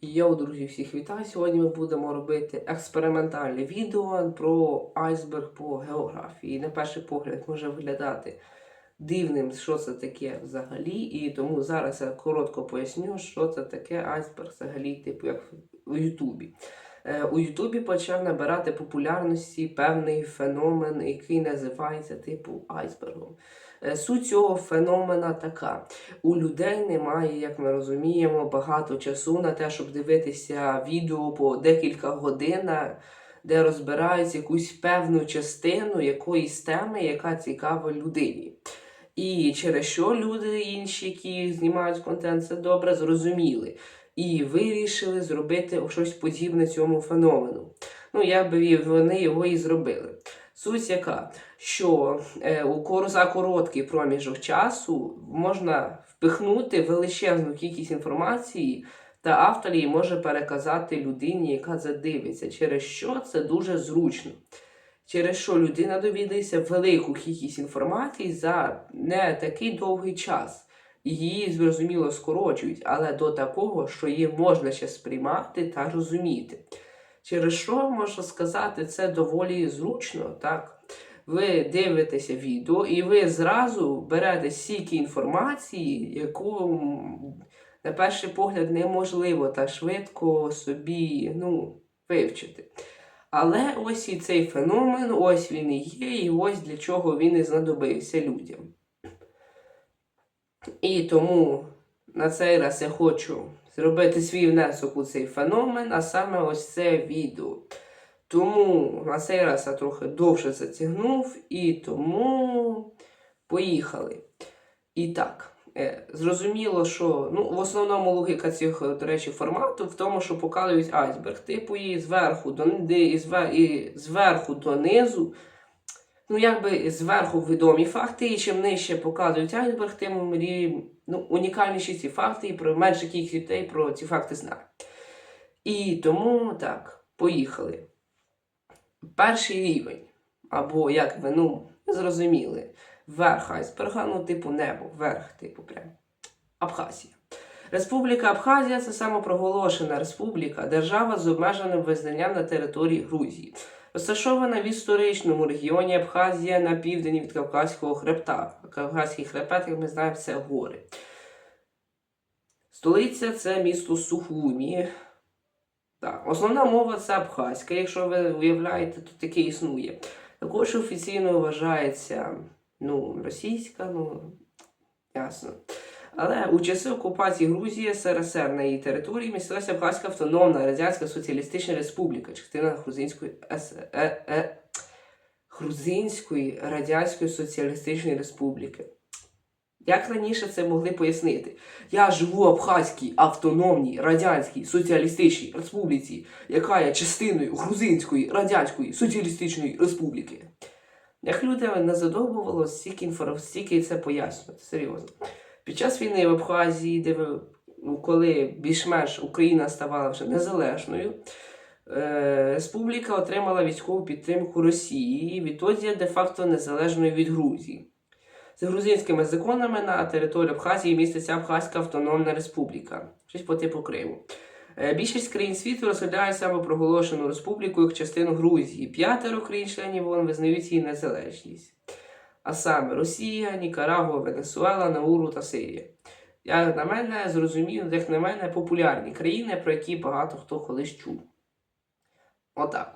Йоу, друзі, всіх вітаю! Сьогодні ми будемо робити експериментальне відео про айсберг по географії. На перший погляд може виглядати дивним, що це таке взагалі, і тому зараз я коротко поясню, що це таке айсберг взагалі, типу як у Ютубі. Е, У Ютубі почав набирати популярності певний феномен, який називається типу айсбергом. Е, Суть цього феномена така: у людей немає, як ми розуміємо, багато часу на те, щоб дивитися відео по декілька годин, де розбирають якусь певну частину якоїсь теми, яка цікава людині. І через що люди інші, які знімають контент, це добре зрозуміли. І вирішили зробити щось подібне цьому феномену. Ну, як би вони його і зробили. Суть яка, що е, за короткий проміжок часу можна впихнути величезну кількість інформації, та автор її може переказати людині, яка це дивиться, через що це дуже зручно. Через що людина довідається велику кількість інформації за не такий довгий час. Її, зрозуміло, скорочують, але до такого, що її можна ще сприймати та розуміти. Через що можна сказати, це доволі зручно, так? Ви дивитеся відео і ви зразу берете стільки інформації, яку на перший погляд неможливо та швидко собі ну, вивчити. Але ось і цей феномен, ось він і є, і ось для чого він і знадобився людям. І тому на цей раз я хочу зробити свій внесок у цей феномен, а саме ось це відео. Тому на цей раз я трохи довше затягнув, і тому поїхали. І так, е, зрозуміло, що ну, в основному логіка цих, до речі, формату в тому, що показують айсберг, типу і зверху до і зверху донизу. Ну, якби зверху відомі факти, і чим нижче показують айсберг, тим ну, унікальніші ці факти, і про менше кількість людей про ці факти знає. І тому так, поїхали. Перший рівень, або як ви ну, зрозуміли, верх айсберга, ну, типу небо, верх, типу, прям. Абхазія. Республіка Абхазія це самопроголошена республіка, держава з обмеженим визнанням на території Грузії. Розташована в історичному регіоні Абхазія на південь від Кавказького хребта. Кавказький хребет, як ми знаємо, це гори. Столиця це місто Сухумі. Так, основна мова це абхазька, якщо ви уявляєте, то таке існує. Також офіційно вважається ну, російська, ну ясно. Але у часи окупації Грузії СРСР на її території містилася Абхазька автономна Радянська Соціалістична Республіка, частина Грузинської С... е... Е... Грузинської Радянської Соціалістичної Республіки. Як раніше це могли пояснити? Я живу в Абхазькій автономній Радянській Соціалістичній Республіці, яка є частиною Грузинської Радянської Соціалістичної Республіки. Як люди не задовбувало стільки інформації, стільки це пояснювати, серйозно. Під час війни в Абхазії, де ну, коли більш-менш Україна ставала вже незалежною, е, республіка отримала військову підтримку Росії відтоді де-факто незалежною від Грузії. За грузинськими законами на території Абхазії міститься Абхазька Автономна Республіка, щось по типу Криму. Е, Більшість країн світу розглядає самопроголошену республіку як частину Грузії. П'ятеро країн-членів ООН визнають її незалежність. А саме Росія, Нікарагуа, Венесуела, Науру та Сирія. Як на мене, зрозуміло, як на мене, популярні країни, про які багато хто колись чув. Отак.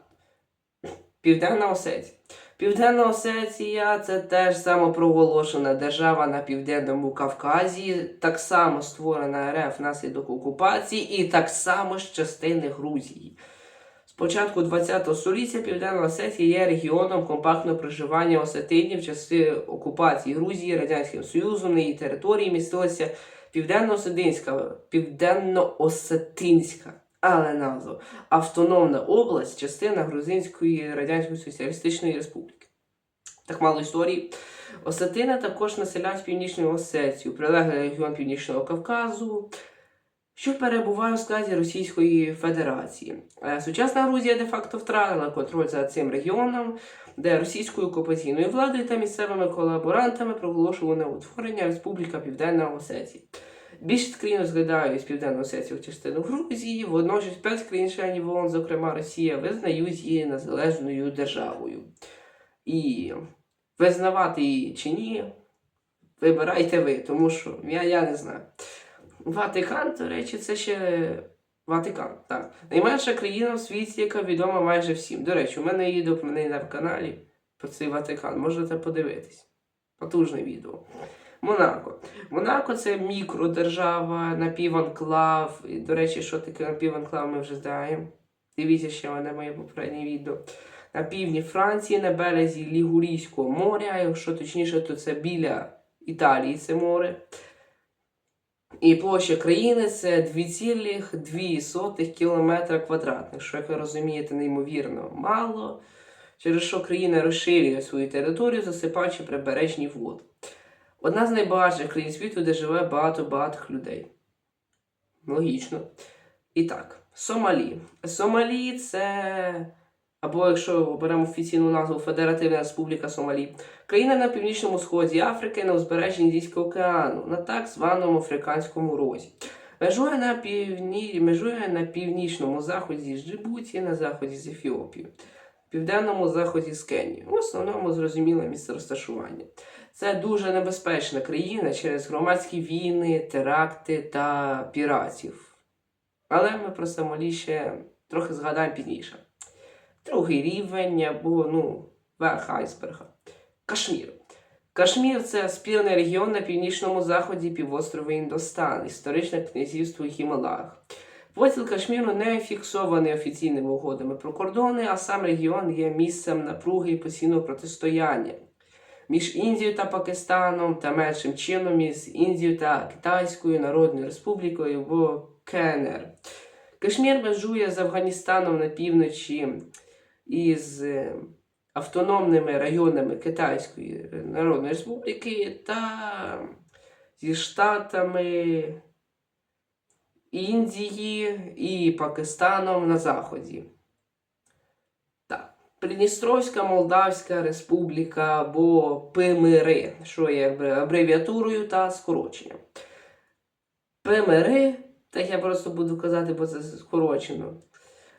Південна Осетія. Південна Осетія це теж самопроголошена держава на південному Кавказі, так само створена РФ внаслідок окупації і так само з частини Грузії. З початку ХХ століття Південна Осетія є регіоном компактного проживання осетинів в часи окупації Грузії Радянським Союзом на її території містилася Південно-Осетинська, Південно-Осетинська, але назва Автономна область, частина Грузинської Радянської Соціалістичної Республіки. Так мало історії. Осетини також населяють Північну Осетію, прилеглий регіон Північного Кавказу, що перебуває у складі Російської Федерації. Е, Сучасна Грузія де-факто втратила контроль за цим регіоном, де російською окупаційною владою та місцевими колаборантами проголошувано утворення Республіка Південна Осетія. Більшість країн розглядають південну Осетію як частину Грузії, водночас п'ять країн-членів ООН, зокрема Росія, визнають її незалежною державою. І визнавати її чи ні, вибирайте ви, тому що я, я не знаю. Ватикан, до речі, це ще Ватикан, так. Найменша країна в світі, яка відома майже всім. До речі, у мене є доповнений на каналі про цей Ватикан. Можете подивитись. Потужне відео. Монако. Монако це мікродержава, напіванклав. До речі, що таке напіванклав, ми вже знаємо. Дивіться ще мене моє попереднє відео. На півдні Франції, на березі Лігурійського моря, якщо точніше, то це біля Італії це море. І площа країни це 2,2 км квадратних, що, як ви розумієте, неймовірно мало, через що країна розширює свою територію, засипаючи прибережні води. Одна з найбагатших країн світу, де живе багато-багато людей. Логічно. І так, Сомалі. Сомалі це, або якщо беремо офіційну назву Федеративна Республіка Сомалі, країна на північному сході Африки на узбережжі Індійського океану, на так званому Африканському розі. Межує на, півні... Межує на північному заході з Джибуті, на заході з Ефіопією, південному заході з Кенією. В основному зрозуміле місце розташування. Це дуже небезпечна країна через громадські війни, теракти та піратів. Але ми про Сомалі ще трохи згадаємо пізніше. Другий рівень або ну, верх айсберга. Кашмір. Кашмір це спірний регіон на північному заході півострова Індостан, історичне князівство Гімалаях. Поділ Кашміру не фіксований офіційними угодами про кордони, а сам регіон є місцем напруги і постійного протистояння між Індією та Пакистаном та меншим чином із Індією та Китайською Народною Республікою або КНР. Кашмір межує з Афганістаном на півночі із е, автономними районами Китайської Народної Республіки та зі штатами Індії і Пакистаном на Заході. Так. Придністровська Молдавська Республіка або ПМР, що є абревіатурою та скороченням. ПМР, так я просто буду казати, бо це скорочено.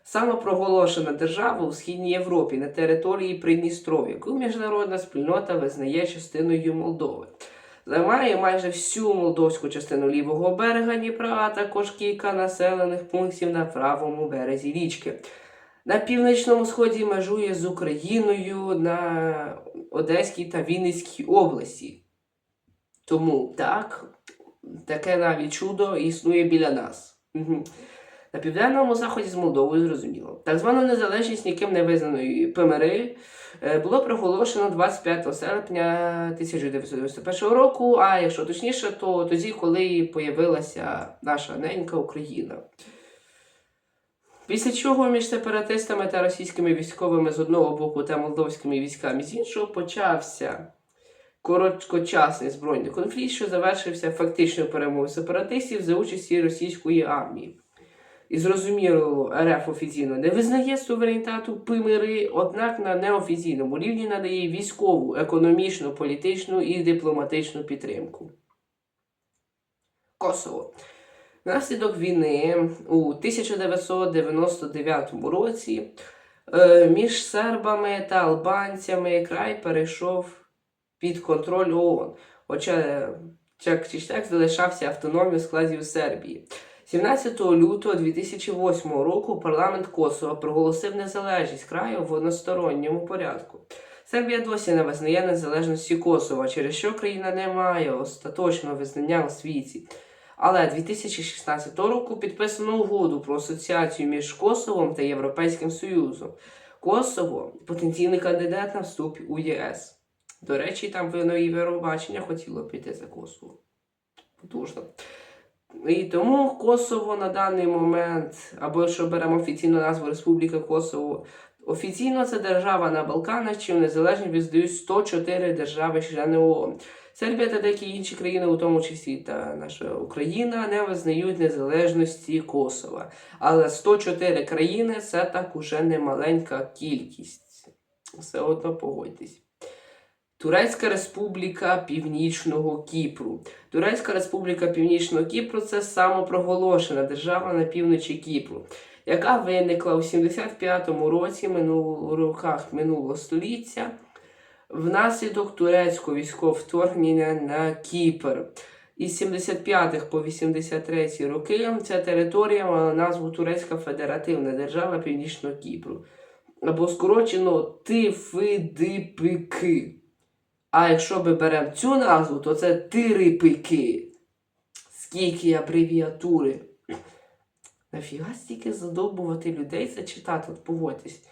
Самопроголошена держава у Східній Європі на території Придністров'я, яку міжнародна спільнота визнає частиною Молдови. Займає майже всю молдовську частину лівого берега Дніпра, а також кілька населених пунктів на правому березі річки. На північному сході межує з Україною на Одеській та Вінницькій області. Тому так, таке навіть чудо існує біля нас. На південному заході з Молдовою зрозуміло. Так звану незалежність ніким не визнаної ПМР е, було проголошено 25 серпня 1991 року, а якщо точніше, то тоді, коли появилася наша ненька Україна. Після чого між сепаратистами та російськими військовими з одного боку та молдовськими військами з іншого почався короткочасний збройний конфлікт, що завершився фактичною перемогою сепаратистів за участі російської армії. І зрозуміло, РФ офіційно не визнає суверенітету Пимири, однак на неофіційному рівні надає військову, економічну, політичну і дипломатичну підтримку. Косово. Внаслідок війни у 1999 році е, між сербами та албанцями край перейшов під контроль ООН, хоча Чак Чичтек залишався автономією складів Сербії. 17 лютого 2008 року парламент Косово проголосив незалежність краю в односторонньому порядку. Сербія досі не визнає незалежності Косова, через що країна не має остаточного визнання у світі. Але 2016 року підписано угоду про асоціацію між Косовом та Європейським Союзом. Косово потенційний кандидат на вступ у ЄС. До речі, там воно Євробачення хотіло піти за Косово. Потужно. І тому Косово на даний момент, або якщо беремо офіційну назву Республіка Косово, офіційно це держава на Балканах, чим незалежно відзнають 104 держави-члени ООН. Сербія та деякі інші країни, у тому числі та наша Україна, не визнають незалежності Косова. Але 104 країни це так уже не маленька кількість. Все одно погодьтесь. Турецька Республіка Північного Кіпру. Турецька Республіка Північного Кіпру це самопроголошена держава на півночі Кіпру, яка виникла у 75-му році минулого роках минулого століття внаслідок турецького військового вторгнення на Кіпр. Із 75 по 83 роки ця територія мала назву Турецька Федеративна Держава Північного Кіпру. Або скорочено Тифидипики. А якщо ми беремо цю назву, то це Тирипики. Скільки абревіатури. Нафіга стільки задовбувати людей це читати, от погодьтесь.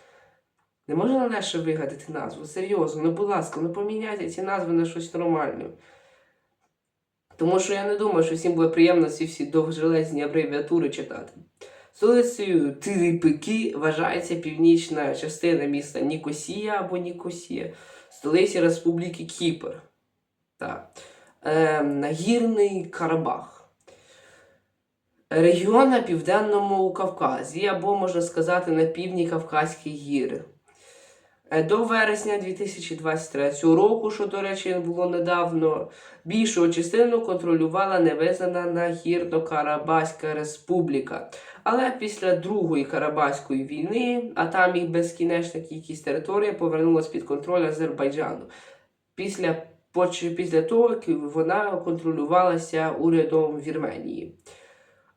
Не можна легше вигадати назву. Серйозно, ну будь ласка, ну поміняйте ці назви на щось нормальне. Тому що я не думаю, що всім буде приємно ці всі довжелезні абревіатури читати. Столицею Тирипики вважається північна частина міста Нікосія або Нікосія, столиці Республіки Кіпр. Так. Е, Нагірний Карабах. Регіон на Південному Кавказі, або, можна сказати, на півдні Кавказькі гіри. Е, До вересня 2023 року, що, до речі, було недавно, більшу частину контролювала невизнана Нагірно-Карабаська Республіка. Але після Другої Карабаської війни, а там їх безкінечна кількість території повернулася під контроль Азербайджану. Після, після того, як вона контролювалася урядом Вірменії.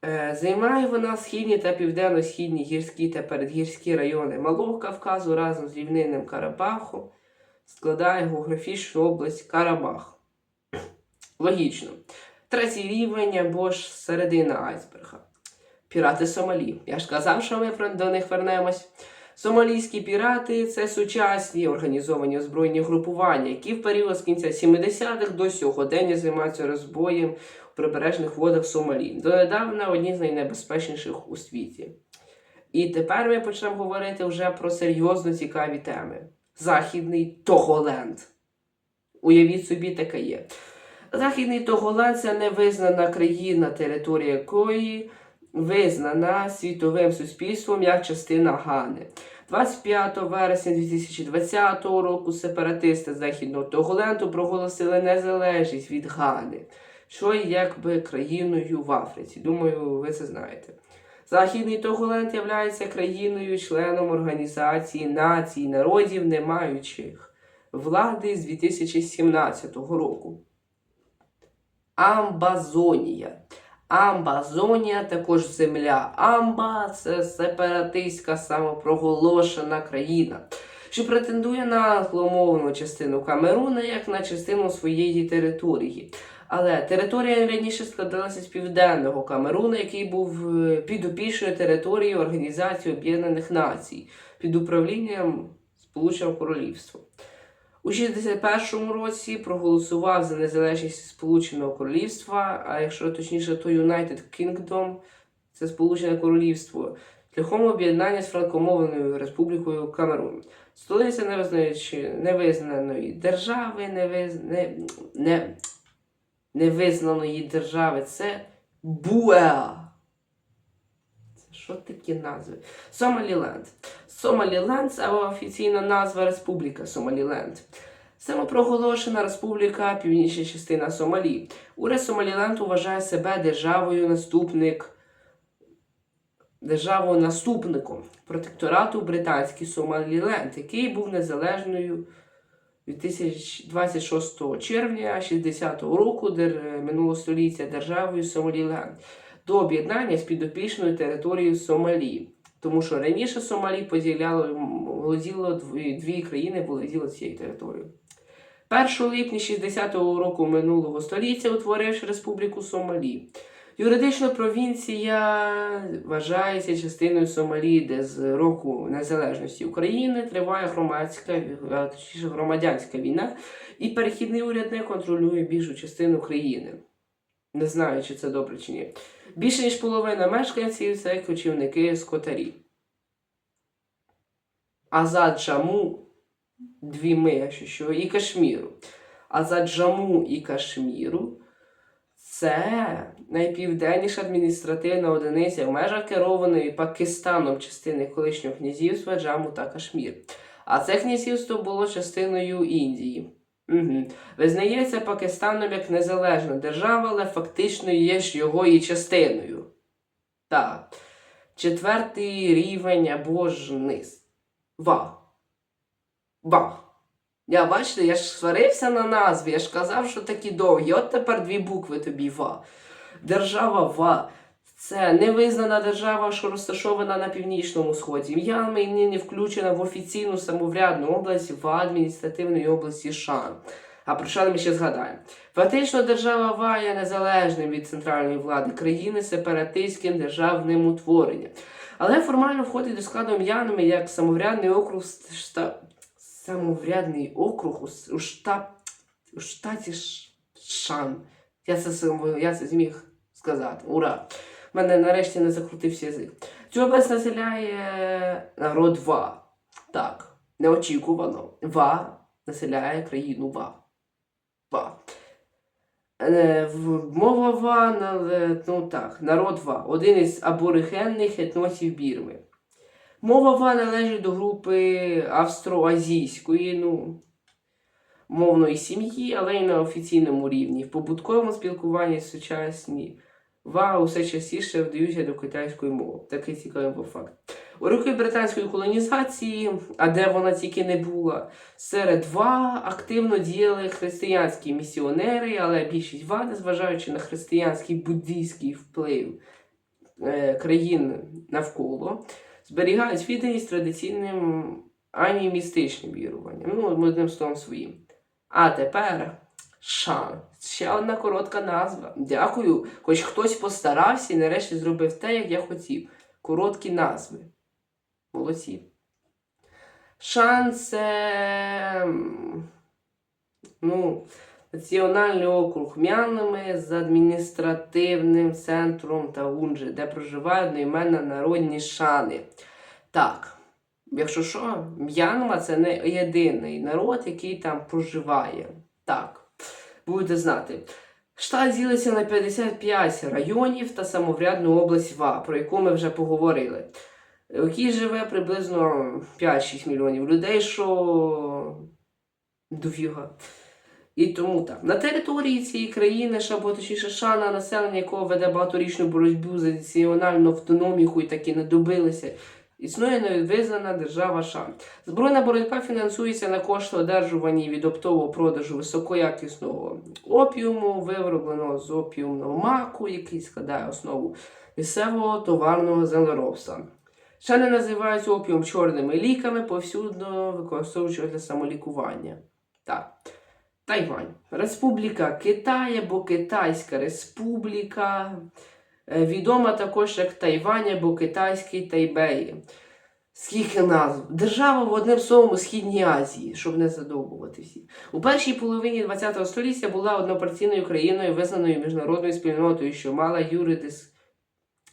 Е, Займає вона східні та південно-східні гірські та передгірські райони Малого Кавказу разом з рівнинним Карабахом, складає географічну область Карабах. Логічно. Третій рівень або ж середина айсберга. Пірати Сомалі. Я ж казав, що ми до них вернемось. Сомалійські пірати це сучасні організовані озброєні групування, які в період з кінця 70-х до сьогодення займаються розбоєм прибережних водах Сомалі. Донедавна одні з найнебезпечніших у світі. І тепер ми почнемо говорити вже про серйозно цікаві теми. Західний Тоголенд. Уявіть собі, таке є. Західний Тоголенд це невизнана країна, територія якої визнана світовим суспільством як частина Гани. 25 вересня 2020 року сепаратисти Західного Тоголенду проголосили незалежність від Гани, що є якби країною в Африці. Думаю, ви це знаєте. Західний Тоголенд є країною, членом Організації націй, народів, не маючих влади з 2017 року. Амбазонія. Амбазонія також земля. Амба це сепаратистська самопроголошена країна, що претендує на англомовну частину Камеруна як на частину своєї території. Але територія раніше складалася з південного Камеруна, який був е, підопічною територією Організації Об'єднаних Націй під управлінням Сполученого Королівства. У 61-му році проголосував за незалежність Сполученого Королівства, а якщо точніше, то United Kingdom, це Сполучене Королівство, шляхом об'єднання з франкомовною Республікою Камерун. Столиця невизнаної держави, невиз... не... Не... невизнаної держави це Буеа. Це що такі назви? Сомаліленд. Сомаліленд це офіційна назва Республіка Сомаліленд. Самопроголошена республіка, північна частина Сомалі. Уряд Сомаліленд вважає себе державою наступник державою наступником протекторату Британський Сомаліленд, який був незалежною 2026 червня 60-го року дер- минулого століття державою Сомаліленд до об'єднання з підопічною територією Сомалі. Тому що раніше Сомалі поділяло, володіло дві, дві країни володіли цією територією. 1 липня 60-го року минулого століття утворивши Республіку Сомалі. Юридично провінція вважається частиною Сомалі, де з року незалежності України триває громадська, е, точніше, громадянська війна, і перехідний уряд не контролює більшу частину країни. Не знаю, чи це добре чи ні. Більше ніж половина мешканців це кочівники скотарі. Азад Джаму, дві ми, якщо що, і Кашміру. Азад Джаму і Кашміру це найпівденніша адміністративна одиниця в межах керованої Пакистаном частини колишнього князівства Джаму та Кашмір. А це князівство було частиною Індії. Угу. Визнається Пакистаном як незалежна держава, але фактично є ж його і частиною. Так. Четвертий рівень або ж низ. Ва. Ва. Я бачите, я ж сварився на назві, я ж казав, що такі довгі. От тепер дві букви тобі ва. Держава ва. Це невизнана держава, що розташована на північному сході. М'янма нині включена в офіційну самоврядну область в адміністративної області Шан. А про Шан ми ще згадаємо. Фактично держава ВА є незалежним від центральної влади країни сепаратистським державним утворенням. Але формально входить до складу М'янми як самоврядний округ. Самоврядний округ у, у, штаб... у штаті Шан. Я це, я це зміг сказати. Ура! У мене нарешті не закрутився язик. Цю область населяє народ Ва. Так, неочікувано. Ва населяє країну Ва. Ва. Е, Мова Ва, е, ну так, народ Ва, один із аборигенних етносів Бірми. Мова Ва належить до групи австроазійської, ну, мовної сім'ї, але й на офіційному рівні. В побутковому спілкуванні сучасні Ва усе частіше вдаються до китайської мови. Такий цікавий факт. У роки британської колонізації, а де вона тільки не була, серед ва активно діяли християнські місіонери, але більшість ва, незважаючи на християнський буддійський вплив е, країн навколо, зберігають відданість традиційним анімістичним віруванням. Ну, одним словом своїм. А тепер Шан. Ще одна коротка назва. Дякую. Хоч хтось постарався і нарешті зробив те, як я хотів. Короткі назви. Молодці. Шан це. Ну, національний округ М'янми з адміністративним центром Таунджи, де проживають одноіменно народні шани. Так, якщо що, М'янма це не єдиний народ, який там проживає. Так, будете знати. Штат ділиться на 55 районів та самоврядну область ВА, про яку ми вже поговорили. В якій живе приблизно 5-6 мільйонів людей, що дофіга. І тому так. На території цієї країни, або точніше, шана, населення якого веде багаторічну боротьбу за національну автономію, і таки не добилися. Існує невизнана держава Шан. Збройна боротьба фінансується на кошти, одержувані від оптового продажу високоякісного опіуму, виробленого з опіумного маку, який складає основу місцевого товарного землеробства. Ще не називають опіум чорними ліками, повсюдно використовуючи для самолікування. Так. Тайвань. Республіка Китай або Китайська Республіка. Е, Відома також як Тайвань або Китайський Тайбей. Скільки назв? Держава в одним словом у Східній Азії, щоб не задовбувати всі. У першій половині ХХ століття була однопартійною країною, визнаною міжнародною спільнотою, що мала юридис...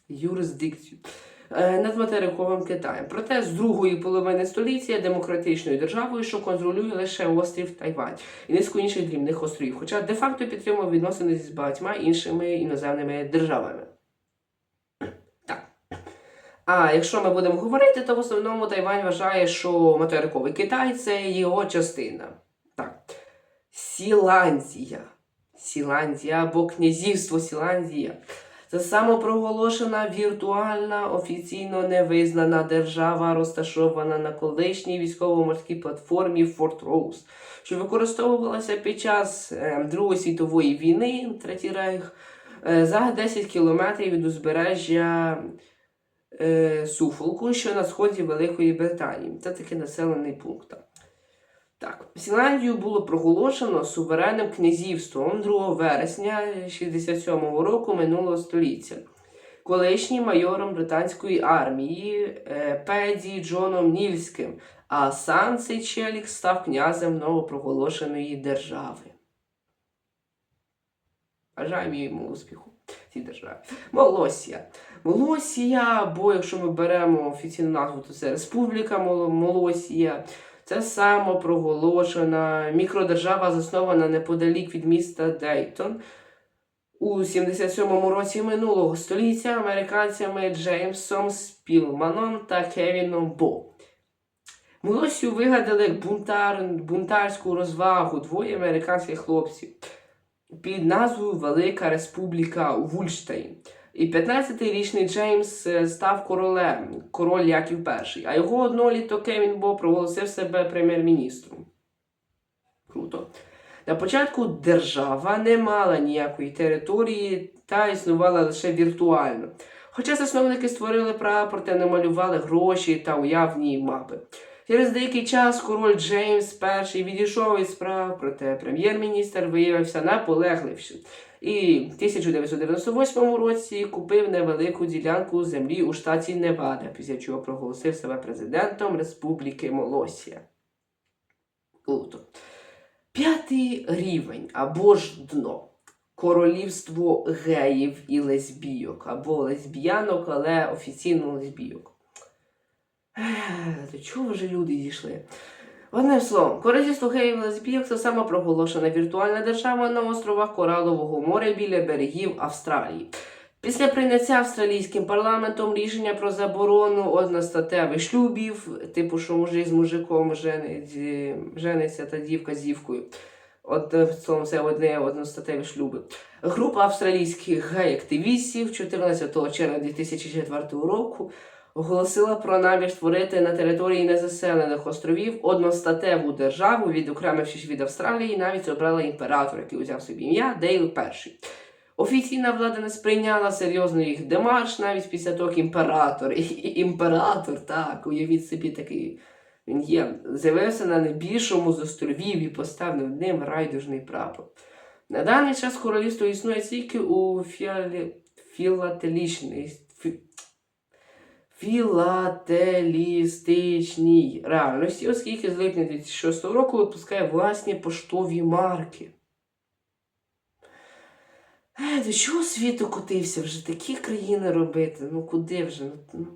юрисдикцію над материковим Китаєм. Проте з другої половини століття демократичною державою, що контролює лише острів Тайвань і низку інших дрібних островів, хоча де-факто підтримував відносини з багатьма іншими іноземними державами. А якщо ми будемо говорити, то в основному Тайвань вважає, що материковий Китай це його частина. Так. Сіландія. Сіландія або князівство Сіландія. Це самопроголошена віртуальна, офіційно невизнана держава, розташована на колишній військово-морській платформі Форт Роуз, що використовувалася під час е, Другої світової війни, Третій Рейх, е, за 10 кілометрів від узбережжя е, Суфолку, що на сході Великої Британії. Це такий населений пункт. Так, Фінляндію було проголошено суверенним князівством 2 вересня 67-го року минулого століття. Колишнім майором британської армії е, Педі Джоном Нільським, а сам цей челік став князем новопроголошеної держави. Бажаємо йому успіху цій державі. Молосія. Молосія, або якщо ми беремо офіційну назву, то це Республіка Молосія. Це самопроголошена мікродержава, заснована неподалік від міста Дейтон у 77-му році минулого століття американцями Джеймсом Спілманом та Кевіном Бо. Молосію вигадали бунтар, бунтарську розвагу двоє американських хлопців під назвою Велика Республіка Вульштейн. І 15-річний Джеймс е, став королем, король Яків І, а його одноліток Кевін Бо проголосив себе прем'єр-міністром. Круто. На початку держава не мала ніякої території та існувала лише віртуально. Хоча засновники створили прапор та намалювали гроші та уявні мапи. Через деякий час король Джеймс І відійшов із справ, проте прем'єр-міністр виявився наполегливішим. І в 1998 році купив невелику ділянку землі у штаті Невада, після чого проголосив себе президентом Республіки Молосія. Круто. П'ятий рівень або ж дно. Королівство геїв і лесбійок, або лесбіянок, але офіційно лесбійок. До чого вже люди дійшли? Одним словом, королівство і лесбійок це самопроголошена віртуальна держава на островах Коралового моря біля берегів Австралії. Після прийняття австралійським парламентом рішення про заборону одностатевих шлюбів, типу, що мужик з мужиком е, жениться та дівка з дівкою. Одним словом, це одне одностатеві шлюби. Група австралійських гей-активістів 14 червня 2004 року оголосила про намір створити на території незаселених островів одностатеву державу, відокремившись від Австралії, навіть обрала імператор, який узяв собі ім'я Дейл І. Офіційна влада не сприйняла серйозно їх демарш навіть після того, як імператор, імператор, так, уявіть собі такий. Він є, з'явився на найбільшому з островів і поставив над ним райдужний прапор. На даний час королівство існує тільки у фіалі... філателістичній реальності, оскільки з липня 2006 року випускає власні поштові марки. Е, до чого світ докотився вже такі країни робити? Ну куди вже? Ну,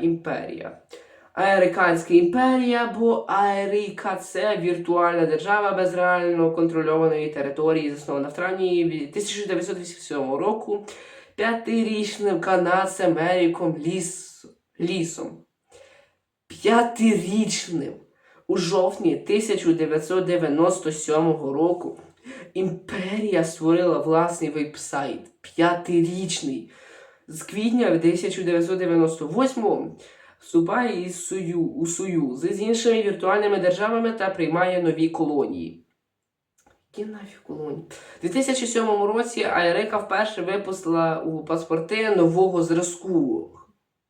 імперія. Американська імперія або Аерика це віртуальна держава без реально контрольованої території, заснована в травні 1987 року п'ятирічним канадцем Еріком Ліс... Лісом. П'ятирічним. У жовтні 1997 року імперія створила власний веб-сайт п'ятирічний. З квітня 1998 вступає у союз з іншими віртуальними державами та приймає нові колонії. Колонії? У 2007 році Айрека вперше випустила у паспорти нового зразку.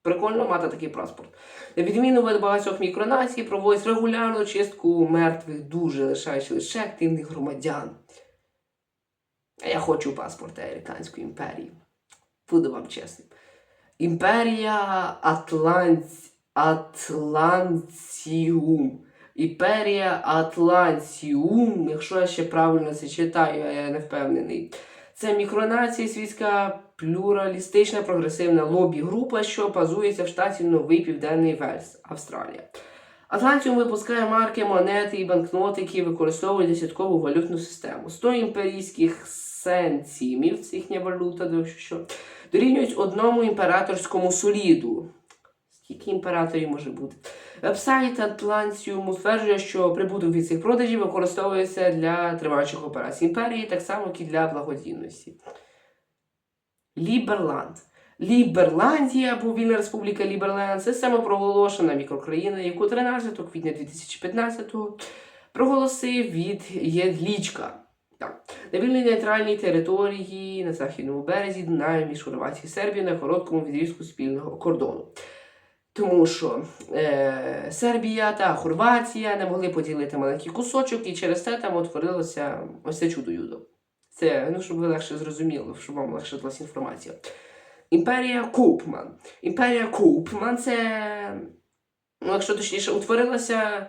Прикольно мати такий паспорт. На відміну від багатьох мікронацій, проводять регулярну чистку мертвих дуже, лишаючи лише активних громадян. А я хочу паспорт Американської імперії. Буду вам чесним. Імперія Атлант... Атлантіум. Імперія Атлантіум, якщо я ще правильно це читаю, а я не впевнений. Це мікронація світська плюралістична прогресивна лобі-група, що базується в штаті Новий Південний Вельс, Австралія. Атлантіум випускає марки, монети і банкноти, які використовують десяткову валютну систему. 100 імперійських сенцімів, це їхня валюта, що, дорівнюють одному імператорському соліду. Скільки імператорів може бути? Вебсайт Атлантіуму стверджує, що прибуток від цих продажів використовується для триваючих операцій імперії, так само, як і для благодійності. Ліберланд. Ліберландія або Вільна Республіка Ліберленд це самопроголошена мікрокраїна, яку 13 квітня 2015-го проголосив від Єдлічка. На вільній нейтральній території на західному березі Дунаю між Хорватією і Сербією на короткому відрізку спільного кордону. Тому що е, Сербія та Хорватія не могли поділити маленький кусочок, і через це там утворилося ось це чудо юдо. Це, ну, щоб ви легше зрозуміли, щоб вам легше далась інформація. Імперія Купман. Імперія Купман це, ну, якщо точніше, утворилася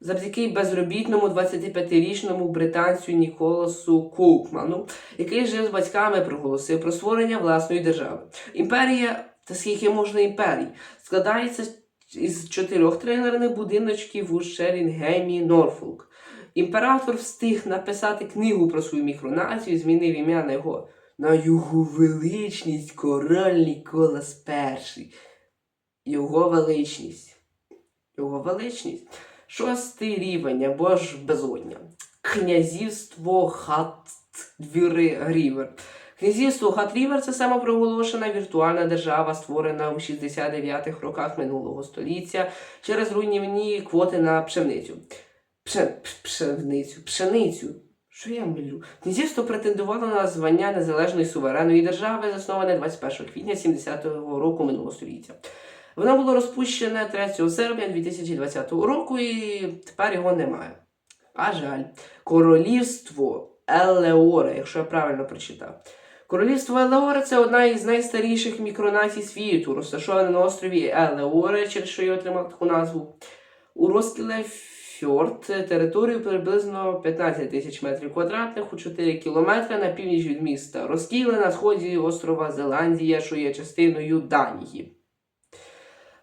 завдяки безробітному 25-річному британцю Ніколасу Купману, який жив з батьками, проголосив про створення власної держави. Імперія, та скільки можна імперій, складається із чотирьох трейлерних будиночків у Шерінгемі, Норфолк. Імператор встиг написати книгу про свою мікронацію, змінив ім'я на його на його величність король Ніколас І. його величність. Його величність. Шостий рівень або ж безодня. Князівство Хат-Рівер. Князівство Хат-Рівер це самопроголошена віртуальна держава, створена у 69-х роках минулого століття через руйнівні квоти на пшеницю. Пше, пшеницю, пшеницю. Що я милю? Князівство претендувало на звання незалежної суверенної держави, засноване 21 квітня 70-го року минулого століття. Воно було розпущене 3 серпня 2020 року і тепер його немає. А жаль, королівство Елеора, якщо я правильно прочитав. Королівство Елеоре це одна із найстаріших мікронацій світу, розташоване на острові Елеоре, через що й отримав таку назву. У розкіле Фьорд територію приблизно 15 тисяч метрів квадратних у 4 кілометри на північ від міста. Розкіле на сході острова Зеландія, що є частиною Данії.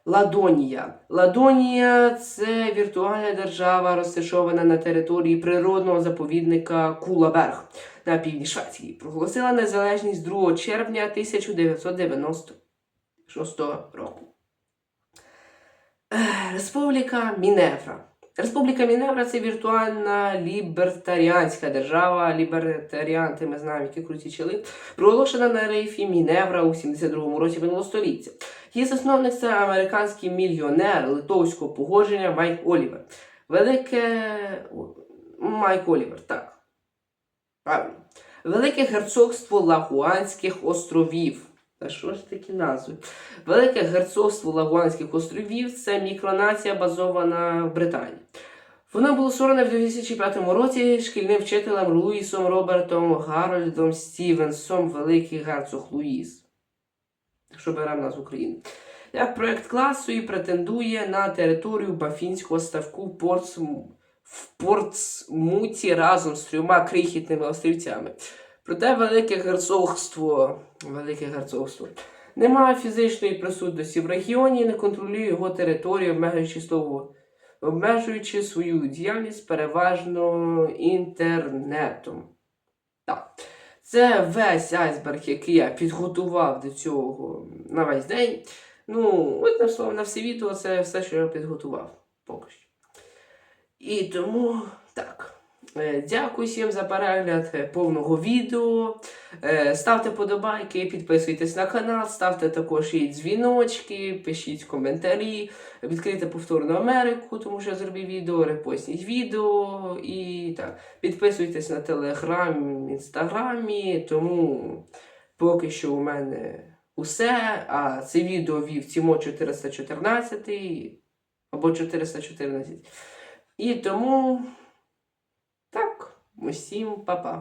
Ладонія. Ладонія це віртуальна держава, розташована на території природного заповідника Кулаберг на півдні Швеції. Проголосила незалежність 2 червня 1996 року. Республіка Міневра. Республіка Міневра це віртуальна лібертаріанська держава. Лібертаріанти, ми знаємо, які круті чили. Проголошена на рейфі Міневра у 72-му році минулого століття. Її засновник це американський мільйонер литовського походження Майк Олівер. Велике. Майк Олівер, так. Правильно. Велике герцогство Лагуанських островів. Та що ж такі назви? Велике герцогство Лагуанських островів це мікронація, базована в Британії. Воно було створене в 2005 році шкільним вчителем Луїсом Робертом Гарольдом Стівенсом, Великий герцог Луїс. Якщо беремо назву України. Як проект класу і претендує на територію Бафінського ставку в Портсму в Портсмуті разом з трьома крихітними острівцями. Проте Велике Герцогство, Велике Герцогство не має фізичної присутності в регіоні і не контролює його територію, обмежуючи, слово, обмежуючи свою діяльність переважно інтернетом. Так. Це весь айсберг, який я підготував до цього на весь день. Ну, на слово, на все відео це все, що я підготував поки що. І тому так. Е, Дякую всім за перегляд е, повного відео. Е, Ставте подобайки, підписуйтесь на канал, ставте також і дзвіночки, пишіть коментарі, відкрийте повторну Америку, тому що я зробив відео, репостніть відео і так. Підписуйтесь на телеграм, інстаграмі, тому поки що у мене усе. А це відео вів Тімо 414 або 414. І тому усім па-па.